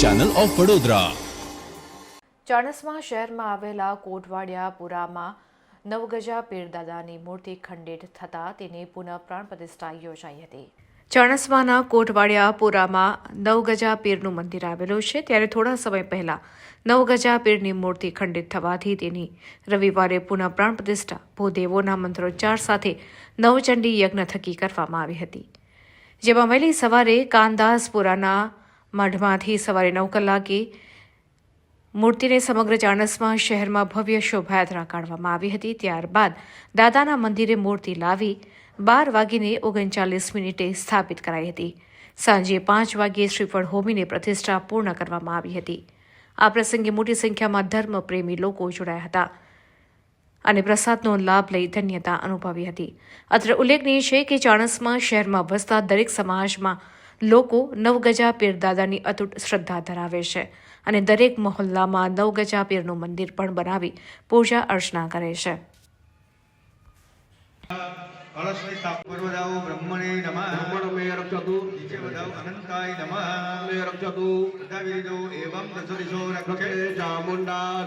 Channel of Vadodara Chanasma શહેરમાં આવેલા કોટવાડિયાપુરામાં નવગજા પીરદાદાની મૂર્તિ ખંડિત થતાં તેની પુનઃ પ્રાણ પ્રતિષ્ઠા યોજાઈ હતી. ચાણસ્માના કોટવાડિયાપુરામાં નવગજા પીરનું મંદિર આવેલું છે. ત્યારે થોડા સમય પહેલા નવગજા પીરની મૂર્તિ ખંડિત થવાથી તેની રવિવારે પુનઃ પ્રાણ પ્રતિષ્ઠા, ભૂદેવોના મંત્રોચ્ચાર સાથે નવચંડી યજ્ઞ થકી કરવામાં આવી હતી. જેમાં વહેલી સવારે કાનદાસપુરાના મઢમાંથી સવારે નવ કલાકે મૂર્તિને સમગ્ર ચાણસમાં શહેરમાં ભવ્ય શોભાયાત્રા કાઢવામાં આવી હતી. ત્યારબાદ દાદાના મંદિરે મૂર્તિ લાવી બાર વાગીને ઓગણચાલીસ મિનિટે સ્થાપિત કરાઈ હતી. સાંજે પાંચ વાગ્યે શ્રીફળ હોમીને પ્રતિષ્ઠા પૂર્ણ કરવામાં આવી હતી. આ પ્રસંગે મોટી સંખ્યામાં ધર્મપ્રેમી લોકો જોડાયા હતા. અને પ્રસાદનો લાભ લઈ ધન્યતા અનુભવી હતી. અત્રે ઉલ્લેખનીય છે કે ચાણસમાં શહેરમાં વસતા દરેક સમાજમાં લોકો નવગજા પીરદાદાની અતૂટ શ્રદ્ધા ધરાવે છે અને દરેક મહોલ્લામાં નવગજા પીરનું મંદિર પણ બનાવી પૂજા અર્ચના કરે છે. ચામુંડા